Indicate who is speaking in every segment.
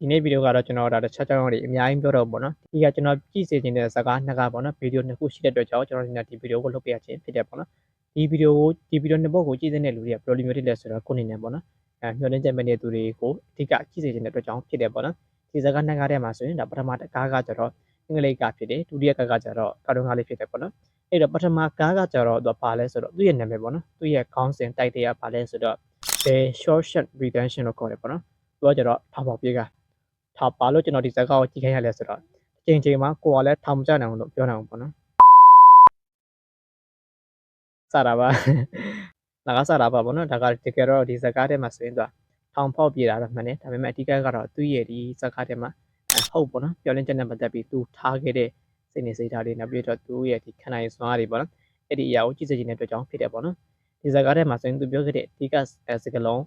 Speaker 1: ဒီနေ့ဗီဒီယိုကတော့ကျွန်တော်ဒါတစ်ချက်ကြောင်းတွေအများကြီးပြောတော့ပေါ့နော်ဒီကကျွန်တော်ကြည့်စေချင်တဲ့ဇာတ်ကားနှစ်ကားပေါ့နော်ဗီဒီယိုနှစ်ခုရှိတဲ့အတွက်ကြောင့်ကျွန်တော်ဒီနေ့ဒီဗီဒီယိုကိုလုပ်ပြရခြင်းဖြစ်တယ်ပေါ့နော်ဒီဗီဒီယိုကိုဒီဗီဒီယိုနှစ်ပုဒ်ကိုကြည့်တဲ့လူတွေကဘယ်လိုမျိုးဖြစ်လဲဆိုတော့ကိုယ်အနေနဲ့ပေါ့နော်အဲမျှော်လင့်ချက်မဲ့တဲ့သူတွေကိုအဓိကကြည့်စေချင်တဲ့အတွက်ကြောင့်ဖြစ်တယ်ပေါ့နော်ဒီဇာတ်ကားနှစ်ကားထဲမှာဆိုရင်ဒါပထမတစ်ကားကကျတော့အင်္ဂလိပ်ကဖြစ်တယ်ဒုတိယကားကကျတော့ကာတွန်းကားလေးဖြစ်တယ်ပေါ့နော်အဲ့တော့ပထမကားကကျတော့သူကပါလဲဆိုတော့သူ့ရဲ့နာမည်ပေါ့နော်သူ့ရဲ့ခေါင်းစဉ်တိုက်တရပါလဲဆိုတော့ the short shot retention လို့ခေါ်တယ်ပေါ့နော်သူကကျတော့ထောင်ပေါပြေးက ထောက်ပါလို့ကျွန်တော်ဒီဇာတ်ကားကိုကြည့်ခိုင်းရလဲဆိုတော့အချိန်ချိန်မှာကိုကလည်းထောင်မကြနိုင်ဘူးလို့ပြောနိုင်အောင်ပေါ့နော်စတာပါငါကစတာပါပေါ့နော်ဒါကတကယ်တော့ဒီဇာတ်ကားထဲမှာဆိုရင်သူကထောင်ဖောက်ပြေးတာတော့မှန်တယ်ဒါပေမဲ့အဓိကကတော့သူ့ရဲ့ဒီဇာတ်ကားထဲမှာဟုတ်ပေါ့နော်ပြောလင်းချက်နဲ့ပတ်သက်ပြီးသူထားခဲ့တဲ့စိတ်နေစိတ်ထားတွေနောက်ပြီးတော့သူ့ရဲ့ဒီခန္ဓာရင်စွမ်းအားတွေပေါ့နော်အဲ့ဒီအရာကိုကြည့်စေချင်တဲ့အတွက်ကြောင့်ဖြစ်တယ်ပေါ့နော်ဒီဇာတ်ကားထဲမှာဆိုရင်သူပြောခဲ့တဲ့အဓိကစကလုံး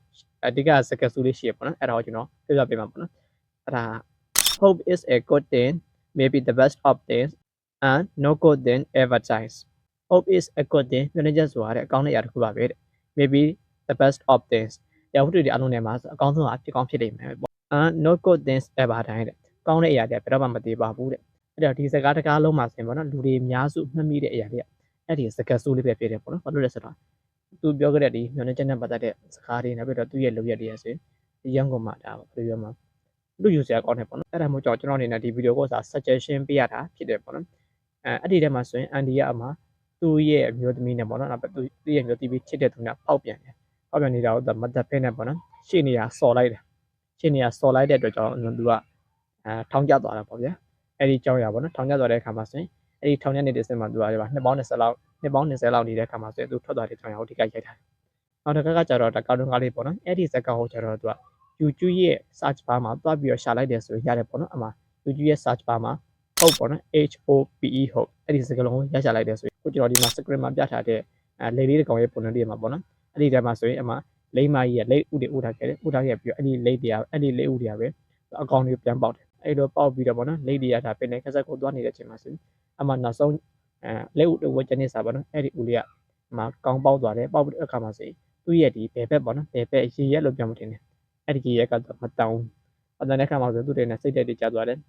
Speaker 1: အဓိကစကစုလေးရှိရပေါ့နော်အဲ့ဒါကိုကျွန်တော်ပြောပြပေးမှာပေါ့နော် အဲ့ဒါ hope is a good thing maybe the best of things and no good thing ever dies hope is a good thing မျှော်လင့်ချက်ဆိုတာတဲ့အကောင်းတဲ့အရာတစ်ခုပါပဲတဲ့ maybe the best of things ရာဟုတ္တတွေအလုံးထဲမှာအကောင်းဆုံးအဖြစ်ကောင်းဖြစ်နေမယ်ပေါ့ and no good things ever die တဲ့ကောင်းတဲ့အရာတွေကဘယ်တော့မှမတည်ပါဘူးတဲ့အဲ့တော့ဒီစကားတကားလုံးမှာဆိုရင်ပေါ့နော်လူတွေအများစုမှတ်မိတဲ့အရာတွေကအဲ့ဒီစကားစိုးလေးပဲဖြစ်တယ်ပေါ့နော်ဘာလို့လဲဆိုတော့သူပြောခဲ့တဲ့ဒီမျှော်လင့်ချက်နဲ့ပတ်သက်တဲ့စကားတွေနောက်ပြီးတော့သူ့ရဲ့လုပ်ရက်တွေရဆိုရင်ဒီရန်ကုန်မှာဒါဘယ်လိုပြောမှာ လူယူဆရာကောင်းတယ်ပေါ့နော်အဲ့ဒါမျိုးကြောင့်ကျွန်တော်အနေနဲ့ဒီဗီဒီယိုကိုစာ suggestion ပေးရတာဖြစ်တယ်ပေါ့နော်အဲအဲ့ဒီထဲမှာဆိုရင်အန်ဒီကအမသူ့ရဲ့အမျိုးသမီးနဲ့ပေါ့နော်နောက်သူ့ရဲ့မျိုးသမီးချစ်တဲ့သူနဲ့ပေါက်ပြန်တယ်ပေါက်ပြန်နေတာကိုမတ်သက်ဖဲနဲ့ပေါ့နော်ရှေ့နေရဆော်လိုက်တယ်ရှေ့နေရဆော်လိုက်တဲ့အတွက်ကြောင့်သူကအဲထောင်ကျသွားတာပေါ့ဗျာအဲ့ဒီကြောင်းရပေါ့နော်ထောင်ကျသွားတဲ့အခါမှာဆိုရင်အဲ့ဒီထောင်ကျနေတဲ့စင်မှာသူကနှစ်ပေါင်း20လောက်နှစ်ပေါင်း20လောက်နေတဲ့အခါမှာဆိုရင်သူထွက်သွားတဲ့ကြောင်းရကိုဒီကရိုက်ထားတယ်နောက်တစ်ခါကကျတော့ဒါကောက်တုံးကားလေးပေါ့နော်အဲ့ဒီဇက်ကောင်ကိုကျတော့သူက YouTube ရဲ့ search bar မှာတွားပြီးတော့ရှာလိုက်တယ်ဆိုရင်ရတယ်ပေါ့နော်အမှ YouTube ရဲ့ search bar မှာဟုတ်ပေါ့နော် H O P E ဟုတ်အဲ့ဒီစကားလုံးကိုရရှာလိုက်တယ်ဆိုရင်ကိုကျွန်တော်ဒီမှာ screen မှာပြထားတဲ့အဲလေလေးတစ်ကောင်ရဲ့ပုံစံလေးမှာပေါ့နော်အဲ့ဒီထဲမှာဆိုရင်အမှလိမ့်မကြီးရဲ့လိမ့်ဥတွေဥထားခဲ့တယ်ဥထားခဲ့ပြီးတော့အဲ့ဒီလိမ့်တရားအဲ့ဒီလိမ့်ဥတွေကပဲအကောင့်တွေပြန်ပေါက်တယ်အဲ့လိုပေါက်ပြီးတော့ပေါ့နော်လိမ့်တရားဒါပင်နဲ့ခက်ဆက်ကိုတွားနေတဲ့အချိန်မှာဆိုရင်အမှနောက်ဆုံးအဲလိမ့်ဥတွေဝကျနေစားပေါ့နော်အဲ့ဒီဥလေးကအမှကောင်းပေါက်သွားတယ်ပေါက်ပြီးတဲ့အခါမှာဆိုရင်သူ့ရဲ့ဒီဘယ်ဘက်ပေါ့နော်ဘယ်ဘက်ရေရက်လို့ပြောမှတင်တယ် အဲ့ဒီကြီးရက်ကတော့မတောင်းအတန်တဲ့ခါမှာဆိုသူတွေနဲ့စိတ်တက်တွေကျသွားတယ်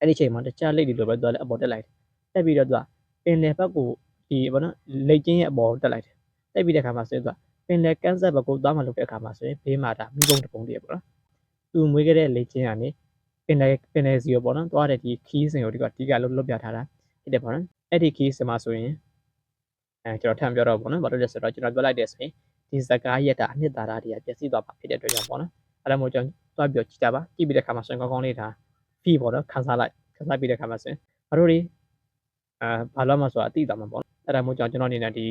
Speaker 1: အဲ့ဒီချိန်မှာတခြားလိတ်တွေလိုပဲသွားလဲအပေါ်တက်လိုက်တက်ပြီးတော့သူကပင်လယ်ဘက်ကိုဒီဘောနော်လိတ်ချင်းရဲ့အပေါ်တက်လိုက်တယ်တက်ပြီးတဲ့ခါမှာဆိုရင်သူကပင်လယ်ကန်းဆက်ဘက်ကိုသွားမှလုပ်တဲ့အခါမှာဆိုရင်ဘေးမှာဒါမိဘုံတပုံတည်းပေါ့နော်သူမွေးခဲ့တဲ့လိတ်ချင်းကနေပင်လယ်ပင်လယ်စီကိုပေါ့နော်သွားတဲ့ဒီခီးစင်ကိုဒီကဒီကလုံးလွတ်ပြထားတာဖြစ်တယ်ပေါ့နော်အဲ့ဒီခီးစင်မှာဆိုရင်အဲကျွန်တော်ထပ်ပြောတော့ပေါ့နော်ဘာလို့လဲဆိုတော့ကျွန်တော်ပြောလိုက်တဲ့ဆိုရင် ဒီစကားရက်တာအနှစ်သာရတွေကပြည့်စည်သွားပါဖြစ်တဲ့အတွက်ကြောင့်ပေါ့နော်အဲ့ဒါမို့ကျွန်တော်တွားပြီးကြည့်ကြပါကြည့်ပြီးတဲ့ခါမှာဆိုရင်ကောင်းကောင်းလေးဒါ fee ပေါ့နော်ခန်းစားလိုက်ခန်းစားပြီးတဲ့ခါမှာဆိုရင်ဘာလို့ဒီအာဘာလို့မှဆိုတာအတိအတာမှာပေါ့အဲ့ဒါမို့ကျွန်တော်အနေနဲ့ဒီ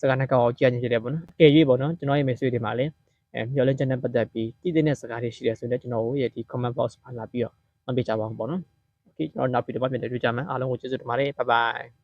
Speaker 1: စကားနှစ်ကောင်ကိုကြည့်ရခြင်းဖြစ်တယ်ပေါ့နော်ကဲရွေးပေါ့နော်ကျွန်တော်ရဲ့ message တွေမှာလည်းအဲမျှော်လင့်ချက်နဲ့ပတ်သက်ပြီးတည်တဲ့စကားတွေရှိတယ်ဆိုရင်လည်းကျွန်တော်ရဲ့ဒီ comment box မှာလာပြီးတော့မပေးကြပါဘူးပေါ့နော် okay ကျွန်တော်နောက်ပြီးတော့ပြန်တွေ့ကြမယ်အားလုံးကိုကျေးဇူးတင်ပါတယ် bye bye